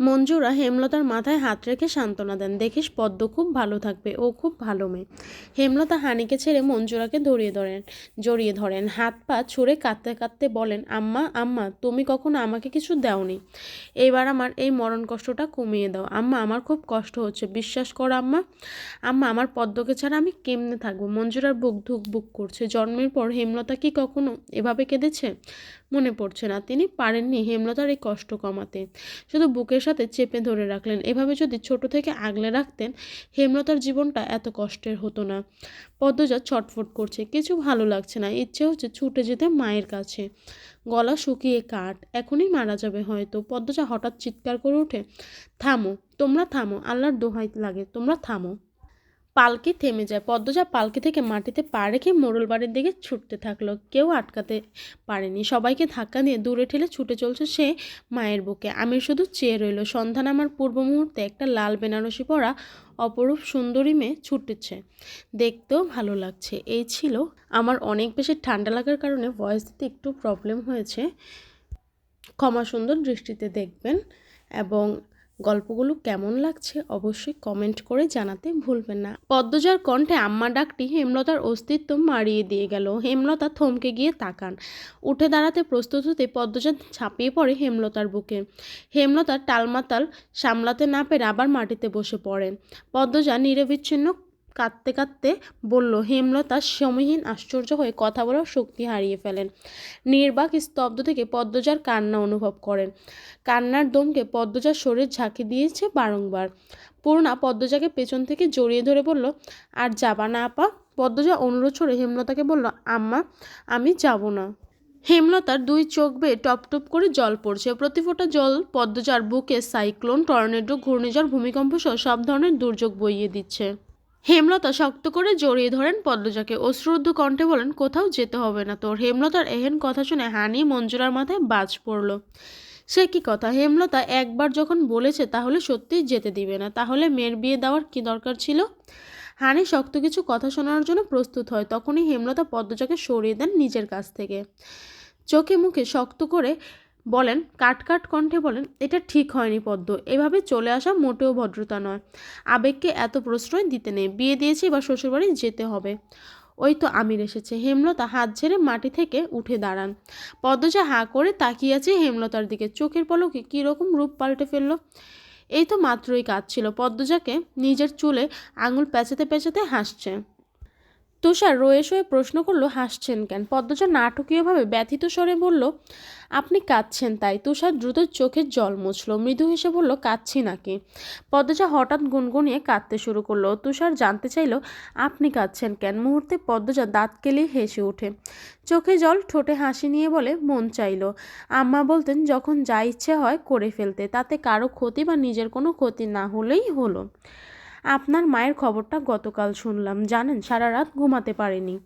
মঞ্জুরা হেমলতার মাথায় হাত রেখে সান্ত্বনা দেন। দেখিস পদ্ম খুব ভালো থাকবে, ও খুব ভালো মেয়ে। হেমলতা হানিকে ছেড়ে মঞ্জুরাকে ধরিয়ে ধরেন, জড়িয়ে ধরেন। হাত পা ছুঁড়ে কাঁদতে কাঁদতে বলেন, আম্মা আম্মা, তুমি কখনো আমাকে কিছু দাওনি। এবার আমার এই মরণ কষ্টটা কমিয়ে দাও। আম্মা, আমার খুব কষ্ট হচ্ছে। বিশ্বাস করো আম্মা আম্মা, আমার পদ্মকে ছাড়া আমি কেমনে থাকব? মঞ্জুরার বুক ধুক বুক করছে। জন্মের পর হেমলতা কি কখনো এভাবে কেঁদেছে? মনে পড়ছে না। তিনি পারেননি হেমলতার এই কষ্ট কমাতে। শুধু বুকের সাথে চেপে ধরে রাখলেন। এভাবে যদি ছোট থেকে আগলে রাখতেন, হেমলতার জীবনটা এত কষ্টের হতো না। পদ্মজা ছটফট করছে, কিছু ভালো লাগছে না। ইচ্ছে হচ্ছে ছুটে যেতে মায়ের কাছে। গলা শুকিয়ে কাঠ, এখনই মারা যাবে হয়তো। পদ্মজা হঠাৎ চিৎকার করে ওঠে থামো, তোমরা থামো, আল্লাহর দোহাই লাগে, তোমরা থামো। পালকি থেমে যায়। পদ্মজা পালকি থেকে মাটিতে পা রেখে মোড়ল বাড়ির দিকে ছুটতে থাকল। কেউ আটকাতে পারেনি। সবাইকে ধাক্কা দিয়ে দূরে ঠেলে ছুটে চলছে সে মায়ের বুকে। আমি শুধু চেয়ে রইল সন্ধান আমার পূর্ব মুহূর্তে একটা লাল বেনারসি পরা অপরূপ সুন্দরী মেয়ে ছুটেছে। দেখতেও ভালো লাগছে। এই ছিল আমার অনেক বেশি ঠান্ডা লাগার কারণে ভয়েস দিতে একটু প্রবলেম হয়েছে। ক্ষমা সুন্দর দৃষ্টিতে দেখবেন এবং গল্পগুলো কেমন লাগছে অবশ্যই কমেন্ট করে জানাতে ভুলবেন না। পদ্মজার কণ্ঠে আম্মা ডাকটি হেমলতার অস্তিত্ব মারিয়ে দিয়ে গেল। হেমলতা থমকে গিয়ে তাকান। উঠে দাঁড়াতে প্রস্তুত হতে পদ্মজা ছাপিয়ে পড়ে হেমলতার বুকে। হেমলতার টালমাতাল সামলাতে না পেরে আবার মাটিতে বসে পড়েন পদ্মজা নিরবিচ্ছিন্ন কাঁদতে কাঁদতে বলল, হেমলতা সমীহীন আশ্চর্য হয়ে কথা বলার শক্তি হারিয়ে ফেলেন। নির্বাক স্তব্ধ থেকে পদ্মজার কান্না অনুভব করেন। কান্নার দমকে পদ্মজার শরীর ঝাঁকি দিয়েছে বারংবার। পূর্ণা পদ্মজাকে পেছন থেকে জড়িয়ে ধরে বলল, আর যাবা না আপা? পদ্মজা অনুরোধ ছড়ে হেমলতাকে বলল, আম্মা, আমি যাব না। হেমলতার দুই চোখ বেয়ে টপ টপ করে জল পড়ছে। প্রতি ফোঁটা জল পদ্মজার বুকে সাইক্লোন, টর্নেডো, ঘূর্ণিঝড়, ভূমিকম্প সহ সব ধরনের দুর্যোগ বইয়ে দিচ্ছে। হেমলতা শক্ত করে জড়িয়ে ধরেন পদ্মজাকে। অশ্রুদ্ধ কণ্ঠে বলেন, কোথাও যেতে হবে না তোর। হেমলতার এহেন কথা শুনে হানি মঞ্জুরার মাথায় বাজ পড়ল। সে কি কথা? হেমলতা, একবার যখন বলেছে তাহলে সত্যিই যেতে দিবে না। তাহলে মেয়ের বিয়ে দেওয়ার কি দরকার ছিল? হানি শক্ত কিছু কথা শোনার জন্য প্রস্তুত হয়। তখনই হেমলতা পদ্মজাকে সরিয়ে দেন নিজের কাছ থেকে। চোখে মুখে শক্ত করে বলেন, কাট কাট কণ্ঠে বলেন, এটা ঠিক হয়নি পদ্ম। এভাবে চলে আসা মোটেও ভদ্রতা নয়। আবেগকে এত প্রশ্রয় দিতে নেই। বিয়ে দিয়েছি বা শ্বশুরবাড়ি যেতে হবে। ওই তো আমির এসেছে। হেমলতা হাত ঝেড়ে মাটি থেকে উঠে দাঁড়ান। পদ্মজা হাঁ করে তাকিয়ে আছে হেমলতার দিকে। চোখের পলকে কীরকম রূপ পাল্টে ফেলল? এই তো মাত্রই কাজ ছিল পদ্মজাকে নিজের চুলে আঙুল পেঁচাতে পেঁচাতে হাসছে। তুষার রয়ে শয়ে প্রশ্ন করল, হাসছেন কেন? পদ্মজা নাটকীয়ভাবে ব্যথিত স্বরে বলল, আপনি কাঁদছেন তাই। তুষার দ্রুত চোখের জল মুছল, মৃদু হেসে বলল, কাঁদছি নাকি? পদ্মজা হঠাৎ গুনগুনিয়ে কাঁদতে শুরু করল। তুষার জানতে চাইল, আপনি কাঁদছেন কেন? মুহূর্তে পদ্মজা দাঁত কেলিয়ে হেসে ওঠে। চোখে জল, ঠোঁটে হাসি নিয়ে বলে, মন চাইল। আম্মা বলতেন, যখন যা ইচ্ছে হয় করে ফেলতে, তাতে কারও ক্ষতি বা নিজের কোনো ক্ষতি না হলেই হলো। আপনার মায়ের খবরটা গতকাল শুনলাম। জানেন, সারা রাত ঘুমাতে পারেনি।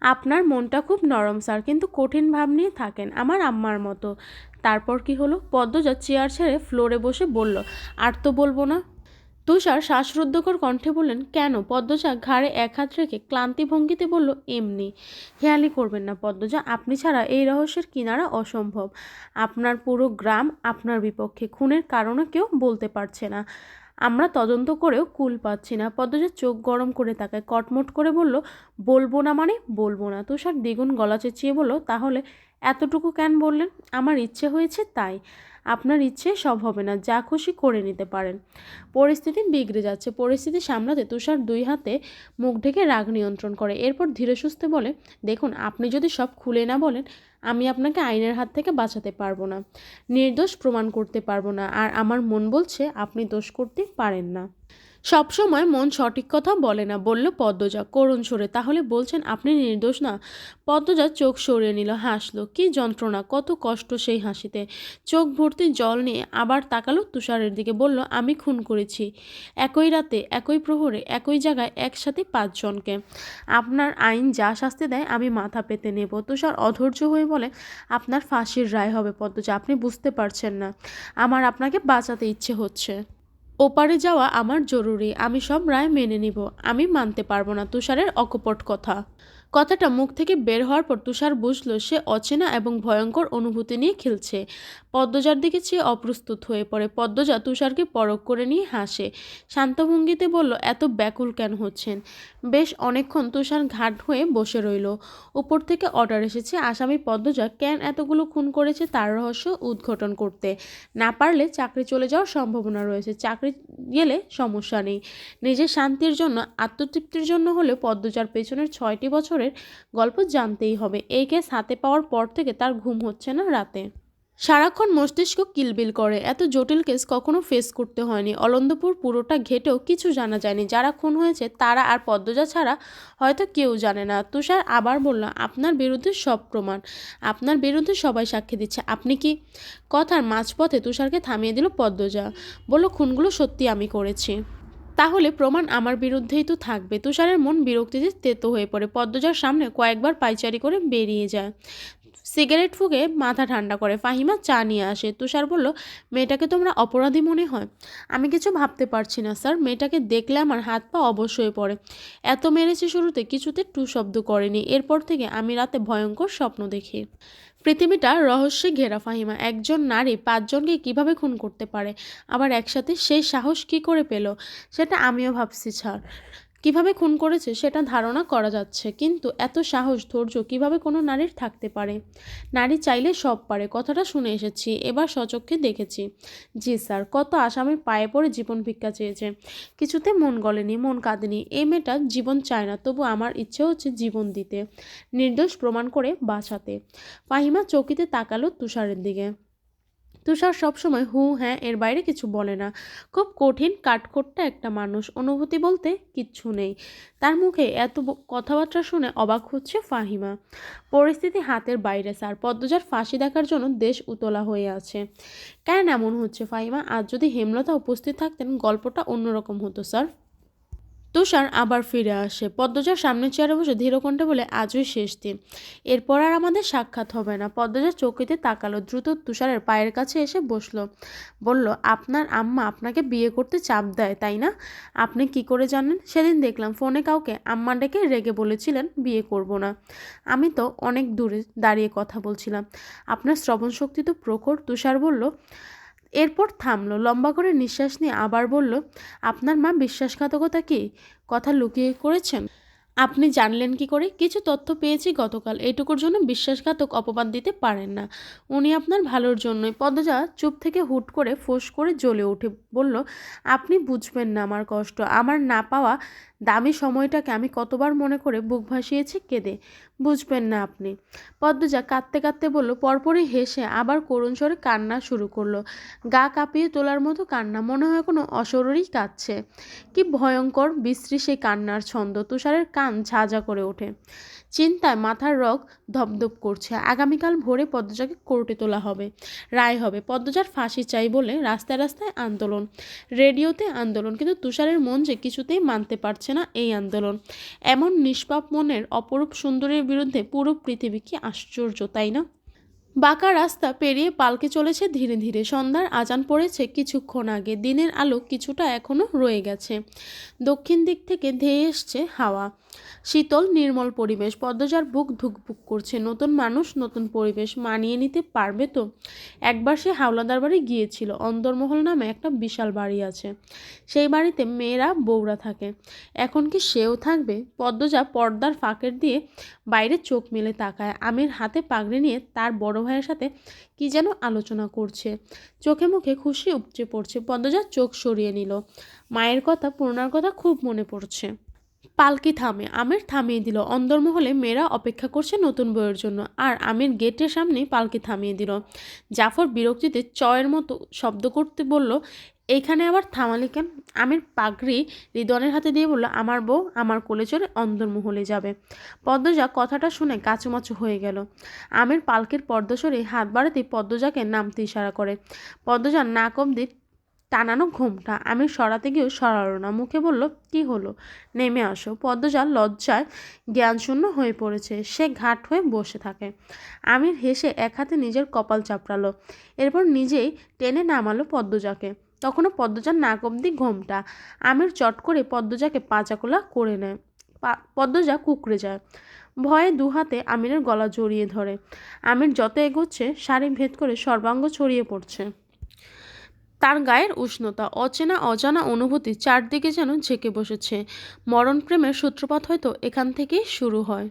আপনার মনটা খুব নরম, স্যার, কিন্তু কঠিন ভাব নিয়ে থাকেন আমার আম্মার মতো। তারপর কি হলো? পদ্মজা চেয়ার ছেড়ে ফ্লোরে বসে বলল, আর তো বলব না। তুষার শ্বাসরুদ্ধকর কণ্ঠে বললেন, কেন? পদ্মজা ঘাড়ে এক হাত রেখে ক্লান্তি ভঙ্গিতে বলল, এমনি। হেয়ালি করবেন না পদ্মজা, আপনি ছাড়া এই রহস্যের কিনারা অসম্ভব। আপনার পুরো গ্রাম আপনার বিপক্ষে, খুনের কারণে কেউ বলতে পারছে না। আমরা তদন্ত করেও কুল পাচ্ছি না। পদ্মজা চোখ গরম করে তাকায় কটমট করে বলল, বলব না মানে বলব না। তুষার দ্বিগুণ গলা চেঁচিয়ে বলল, তাহলে এতটুকু কেন বললেন? আমার ইচ্ছে হয়েছে তাই। আপনার ইচ্ছে সব হবে না, যা খুশি করে নিতে পারেন। পরিস্থিতি বিগড়ে যাচ্ছে, পরিস্থিতি সামলাতে তুষার দুই হাতে মুখ ঢেকে রাগ নিয়ন্ত্রণ করে। এরপর ধীরে সুস্থে বলে, দেখুন, আপনি যদি সব খুলে না বলেন, আমি আপনাকে আইনের হাত থেকে বাঁচাতে পারব না, নির্দোষ প্রমাণ করতে পারব না, আর আমার মন বলছে আপনি দোষ করতে পারেন না। সবসময় মন সঠিক কথা বলে না বলল পদ্মজা। করুণ সরে, তাহলে বলছেন, আপনি নির্দোষ না? পদ্মজা চোখ সরিয়ে নিল, হাসলো, কি যন্ত্রণা, কত কষ্ট সেই হাসিতে। চোখ ভর্তি জল নিয়ে আবার তাকালো তুষারের দিকে, বলল, আমি খুন করেছি। একই রাতে, একই প্রহরে, একই জায়গায় একসাথে পাঁচজনকে। আপনার আইন যা শাস্তি দেয়, আমি মাথা পেতে নেব। তুষার অধৈর্য হয়ে বলে, আপনার ফাঁসির রায় হবে পদ্মজা, আপনি বুঝতে পারছেন না। আমার আপনাকে বাঁচাতে ইচ্ছে হচ্ছে। ওপারে যাওয়া আমার জরুরি, আমি সব রায় মেনে নিব। আমি মানতে পারব না তুষারের অকপট কথা। কথাটা মুখ থেকে বের হওয়ার পর তুষার বুঝলো সে অচেনা এবং ভয়ঙ্কর অনুভূতি নিয়ে খেলছে। পদ্মজার দিকে চেয়ে অপ্রস্তুত হয়ে পড়ে। পদ্মজা তুষারকে পরক করে নিয়ে হাসে। শান্ত ভঙ্গিতে বলল, এত ব্যাকুল কেন হচ্ছেন? বেশ অনেকক্ষণ তুষার ঘাট হয়ে বসে রইল। উপর থেকে অর্ডার এসেছে, আসামি পদ্মজা কেন এতগুলো খুন করেছে তার রহস্য উদ্ঘাটন করতে? না পারলে চাকরি চলে যাওয়ার সম্ভাবনা রয়েছে। চাকরি গেলে সমস্যা নেই। নিজের শান্তির জন্য, আত্মতৃপ্তির জন্য হলে পদ্মজার পেছনের ছয়টি বছরের গল্প জানতেই হবে। এই কেস হাতে পাওয়ার পর থেকে তার ঘুম হচ্ছে না রাতে। সারাক্ষণ মস্তিষ্ক কিলবিল করে। এত জটিল কেস কখনো ফেস করতে হয়নি। অলন্দপুর পুরোটা ঘেটেও কিছু জানা যায়নি। যারা খুন হয়েছে, তারা আর পদ্মজা ছাড়া হয়তো কেউ জানে না। তুষার আবার বলল, আপনার বিরুদ্ধে সব প্রমাণ। আপনার বিরুদ্ধে সবাই সাক্ষী দিচ্ছে। আপনি কি কথার মাঝপথে তুষারকে থামিয়ে দিল পদ্মজা? বলল, খুনগুলো সত্যি আমি করেছি। তাহলে প্রমাণ আমার বিরুদ্ধেই তো থাকবে। তুষারের মন বিরক্তিতে তেতো হয়ে পড়ে। পদ্মজার সামনে কয়েকবার পাইচারি করে বেরিয়ে যায়। সিগারেট ফুকে মাথা ঠান্ডা করে। ফাহিমা চা নিয়ে আসে। তুষার বলল, মেয়েটাকে তোমরা অপরাধী মনে হয়? আমি কিছু ভাবতে পারছি না, স্যার। মেয়েটাকে দেখলে আমার হাত পা অবশ্যই পড়ে। এত মেরেছে শুরুতে, কিছুতে টু শব্দ করেনি। এরপর থেকে আমি রাতে ভয়ঙ্কর স্বপ্ন দেখি। পৃথিবীটা রহস্যে ঘেরা, ফাহিমা। একজন নারী পাঁচজনকে কীভাবে খুন করতে পারে? আবার একসাথে সেই সাহস কি করে পেল? সেটা আমিও ভাবছি, স্যার। কীভাবে খুন করেছে সেটা ধারণা করা যাচ্ছে, কিন্তু এত সাহস, ধৈর্য কীভাবে কোনো নারীর থাকতে পারে? নারী চাইলে সব পারে, কথাটা শুনে এসেছি, এবার সচক্ষে দেখেছি। জি স্যার, কত আসামির পায়ে পড়ে জীবন ভিক্ষা চেয়েছে। কিছুতে মন গলেনি, মন কাঁদেনি, এই মেয়েটা জীবন চায় না, তবু আমার ইচ্ছে হচ্ছে জীবন দিতে। নির্দোষ প্রমাণ করে বাঁচাতে। ফাহিমা চৌকিতে তাকালো তুষারের দিকে। তুষার সবসময় হু হ্যাঁ এর বাইরে কিছু বলে না। খুব কঠিন কাঠখোট্টা একটা মানুষ, অনুভূতি বলতে কিচ্ছু নেই। তার মুখে এত কথাবার্তা শুনে অবাক হচ্ছে ফাহিমা। পরিস্থিতি হাতের বাইরে, স্যার। পদ্মজার ফাঁসি দেখার জন্য দেশ উতলা হয়ে আছে। কেন এমন হচ্ছে ফাহিমা? আজ যদি হেমলতা উপস্থিত থাকতেন, গল্পটা অন্যরকম হতো, স্যার। তুষার আবার ফিরে আসে। পদ্মজার সামনের চেয়ারে বসে ধীরকণ্ঠে বলে, আজই শেষ দিন। এরপর আর আমাদের সাক্ষাৎ হবে না। পদ্মজা চৌকিতে তাকালো, দ্রুত তুষারের পায়ের কাছে এসে বসল। বলল, আপনার আম্মা আপনাকে বিয়ে করতে চাপ দেয়, তাই না? আপনি কি করে জানেন? সেদিন দেখলাম ফোনে কাউকে আম্মা ডেকে রেগে বলেছিলেন বিয়ে করব না। আমি তো অনেক দূরে দাঁড়িয়ে কথা বলছিলাম। আপনার শ্রবণ শক্তি তো প্রখর। তুষার বলল এরপর থামলো, লম্বা করে নিঃশ্বাস নিয়ে আবার বলল, আপনার মা বিশ্বাসঘাতকতা কি? কথা লুকিয়ে করেছেন? আপনি জানলেন কি করে? কিছু তথ্য পেয়েছি গতকাল। এইটুকুর জন্য বিশ্বাসঘাতক অপবাদ দিতে পারেন না। উনি আপনার ভালোর জন্যই। পদ্মজা চুপ থেকে হুট করে ফোঁস করে জ্বলে উঠে বলল, আপনি বুঝবেন না আমার কষ্ট। আমার না পাওয়া দামি সময়টাকে আমি কতবার মনে করে বুক ভাসিয়েছি কেঁদে। বুঝবেন না আপনি। পদ্মজা কাঁদতে কাঁদতে বলল, পরপরই হেসে আবার করুণ স্বরে কান্না শুরু করল। গা কাঁপিয়ে তোলার মতো কান্না, মনে হয় কোনো অসররই কাঁদছে। কি ভয়ঙ্কর, বিশ্রী সেই কান্নার ছন্দ, তুষারের কান ঝাঁঝা করে ওঠে। চিন্তায় মাথার রগ ধপধপ করছে। আগামীকাল ভোরে পদ্মজাকে কোর্টে তোলা হবে। রায় হবে, পদ্মজার ফাঁসি চাই বলে রাস্তায় রাস্তায় আন্দোলন। রেডিওতে আন্দোলন, কিন্তু তুষারের মন যে কিছুতেই মানতে পারছে না এই আন্দোলন। এমন নিষ্পাপ মনের অপরূপ সুন্দরের বিরুদ্ধে পুরো পৃথিবী কি আশ্চর্য, তাই না? বাঁকা রাস্তা পেরিয়ে পালকে চলেছে ধীরে ধীরে। সন্ধ্যার আজান পড়েছে কিছুক্ষণ আগে। দিনের আলো কিছুটা এখনও রয়ে গেছে। দক্ষিণ দিক থেকে ধেয়ে এসছে হাওয়া। শীতল, নির্মল পরিবেশ। পদ্মজার বুক ধুকভুক করছে। নতুন মানুষ, নতুন পরিবেশ মানিয়ে নিতে পারবে তো? একবার সে হাওলাদার বাড়ি গিয়েছিল। অন্দরমহল নামে একটা বিশাল বাড়ি আছে। সেই বাড়িতে মেয়েরা, বউরা থাকে। এখন কি সেও থাকবে? পদ্মজা পর্দার ফাঁকের দিয়ে বাইরে চোখ মেলে তাকায়। আমির হাতে পাগড়ি নিয়ে তার বড় ভাইয়ের সাথে কি যেন আলোচনা করছে। চোখে মুখে খুশি উপচে পড়ছে। পদ্মজা চোখ সরিয়ে নিল। মায়ের কথা পূর্ণার কথা খুব মনে পড়ছে। পালকি থামে। আমের থামিয়ে দিল। অন্দরমহলে মেয়েরা অপেক্ষা করছে নতুন বইয়ের জন্য। আর আমের গেটের সামনেই পালকি থামিয়ে দিল। জাফর বিরক্তিতে চয়ের মতো শব্দ করতে বলল এইখানে আবার থামালি কেন? আমির পাগড়ি রিদনের হাতে দিয়ে বলল, আমার বউ আমার কোলে চড়ে অন্দরমহলে যাবে। পদ্মজা কথাটা শুনে কাচুমাচু হয়ে গেল। আমির পালকির পর্দসরে হাত বাড়াতেই পদ্মজাকে নামতে ইশারা করে। পদ্মজা নাক অব্দি টানানো ঘুমটা আমি সরাতে গিয়েও সরালো না। মুখে বলল, কি হলো? নেমে আসো। পদ্মজা লজ্জায় জ্ঞানশূন্য হয়ে পড়েছে। সে ঘাট হয়ে বসে থাকে। আমির হেসে এক হাতে নিজের কপাল চাপড়ালো। এরপর নিজেই টেনে নামালো পদ্মজাকে। তখনও পদ্মজার নাক অব্দি ঘোমটা। আমির চট করে পদ্মজাকে পাঁচাকোলা করে নেয়। পদ্মজা কুকড়ে যায়। ভয়ে দু হাতে আমিরের গলা জড়িয়ে ধরে। আমির যত এগোচ্ছে, শাড়ি ভেদ করে সর্বাঙ্গ ছড়িয়ে পড়ছে। তার গায়ের উষ্ণতা, অচেনা অজানা অনুভূতি চারদিকে যেন ঝেঁকে বসেছে। মরণ প্রেমের সূত্রপাত হয়তো এখান থেকেই শুরু হয়।